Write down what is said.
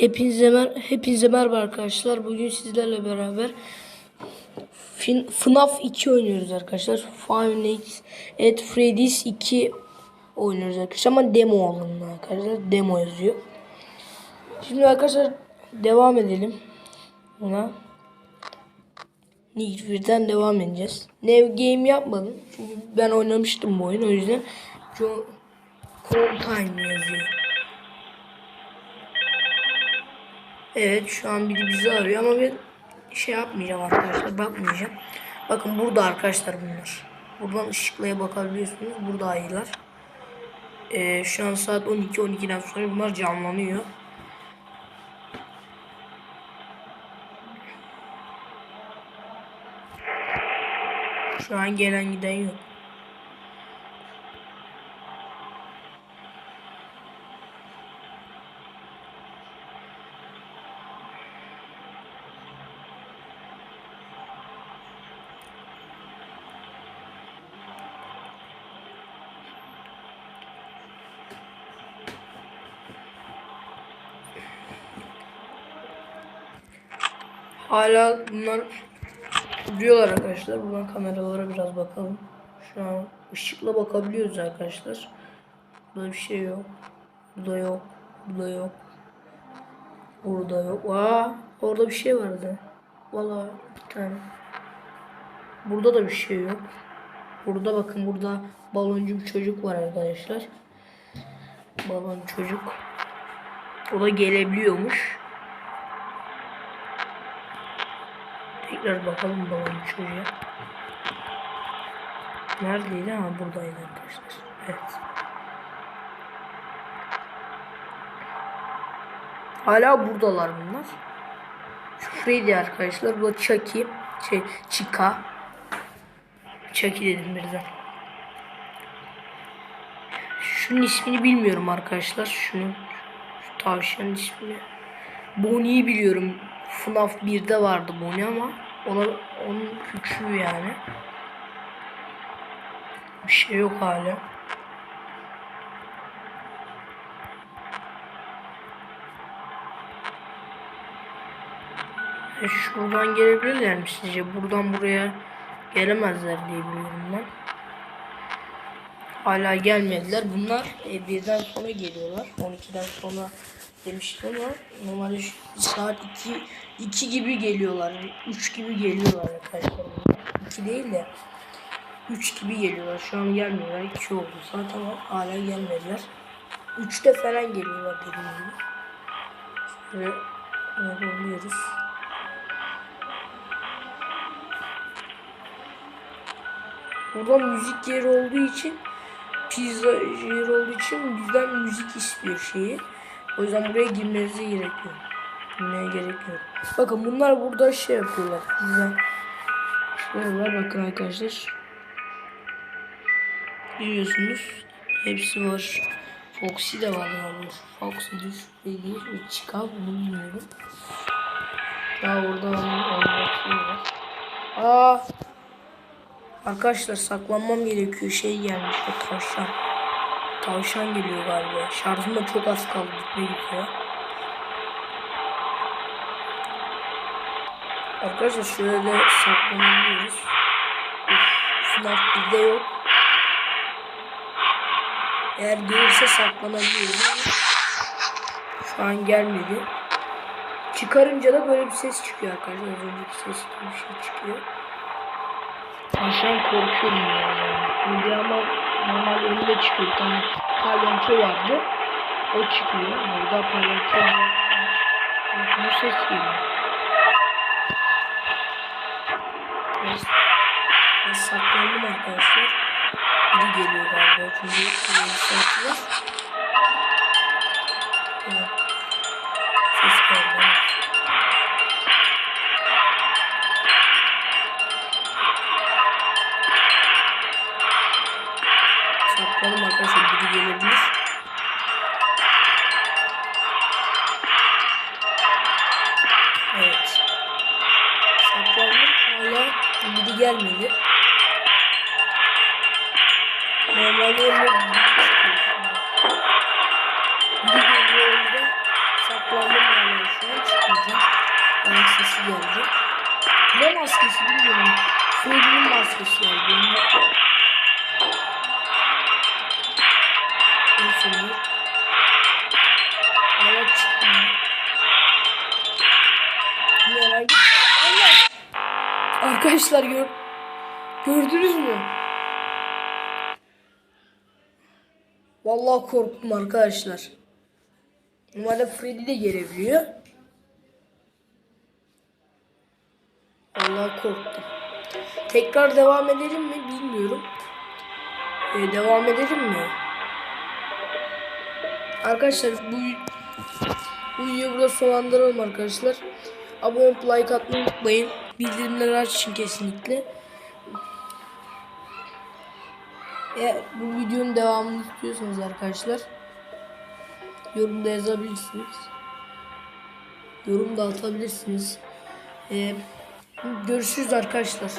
Hepinize, mer hepinize merhaba arkadaşlar. Bugün sizlerle beraber fin FNAF 2 oynuyoruz arkadaşlar. Five Nights at Freddy's 2 oynuyoruz arkadaşlar ama demo alındı arkadaşlar. Demo yazıyor. Şimdi arkadaşlar devam edelim. Buna birden devam edeceğiz. New game yapmadım. Çünkü ben oynamıştım bu oyunu. O yüzden John Time yazıyor. Evet şu an biri bizi arıyor ama ben şey yapmayacağım arkadaşlar bakmayacağım. Bakın burada arkadaşlar bunlar. Buradan ışıklaya bakabiliyorsunuz. Burada ayılar. Ee, şu an saat 12 12'den sonra bunlar canlanıyor. Şu an gelen giden yok. Hala bunlar duruyorlar arkadaşlar. Buradan kameralara biraz bakalım. Şu an ışıkla bakabiliyoruz arkadaşlar. Burada bir şey yok. Burada yok. Burada yok. Burada yok. Aa, orada bir şey vardı. Vallahi bir tane. Burada da bir şey yok. Burada bakın burada baloncu bir çocuk var arkadaşlar. Balon çocuk. O da gelebiliyormuş. Tekrar bakalım balon çocuğa. Neredeydi? Ha buradaydı arkadaşlar. Evet. Hala buradalar bunlar. Şu Freddy arkadaşlar. Bu Chucky. Şey, Chica. Chucky dedim birden. Şunun ismini bilmiyorum arkadaşlar. Şunun şu tavşanın ismini. Bonnie'yi biliyorum. FNAF 1'de vardı Bonnie ama ona onun küçüğü yani. Bir şey yok hala. E şuradan gelebilirler mi sizce? Buradan buraya gelemezler diye biliyorum ben. Hala gelmediler. Bunlar e, birden sonra geliyorlar. 12'den sonra demiştim ama normalde saat 2 2 gibi geliyorlar. 3 gibi geliyorlar arkadaşlar. bunlar. 2 değil de 3 gibi geliyorlar. Şu an gelmiyorlar. 2 oldu ama hala gelmediler. 3'te falan geliyorlar dediğim gibi. Şöyle yapabiliyoruz. Burada müzik yeri olduğu için pizza yeri olduğu için bizden müzik istiyor şeyi. O yüzden buraya girmenize gerek yok. Girmeye gerek yok. Bakın bunlar burada şey yapıyorlar. Şöyle var bakın arkadaşlar. Görüyorsunuz. Hepsi var. Foxy de var galiba. Foxy'dir. Değil. Bir çıkar bunu bilmiyorum. Daha orada onun var. Aa Arkadaşlar saklanmam gerekiyor. Şey gelmiş o tavşan. Tavşan geliyor galiba. Şarjım da çok az kaldı. Bitme gidiyor. Arkadaşlar şöyle saklanabiliyoruz. FNAF 1'de yok. Eğer gelirse saklanabiliyoruz. Şu an gelmedi. Çıkarınca da böyle bir ses çıkıyor arkadaşlar. Az önceki ses gibi bir şey çıkıyor. Tavşan korkuyorum ya. Yani. Ama normal önünde çıkıyor. Bir tane vardı. O çıkıyor. Burada palyaço var. Bu ses geliyor. Ben, ben saklandım arkadaşlar. Biri geliyor galiba. Çünkü saat Saklanım arkadaşlar biri gelebilir. Hala biri gelmedi. Normalde yerine biri geliyor o yüzden saklandım. yani şu an çıkmayacağım. Ayak sesi geldi. Ne maskesi bilmiyorum. Freddy'nin maskesi geldi. Arkadaşlar gör gördünüz mü? Vallahi korktum arkadaşlar. Normalde Freddy de gelebiliyor. Vallahi korktum. Tekrar devam edelim mi bilmiyorum. Ee, devam edelim mi? Arkadaşlar bu bu videoyu burada sonlandıralım arkadaşlar. Abone olup like atmayı unutmayın. Bildirimleri açın kesinlikle. Eğer bu videonun devamını istiyorsanız arkadaşlar yorumda yazabilirsiniz. Yorum da atabilirsiniz. Ee, görüşürüz arkadaşlar.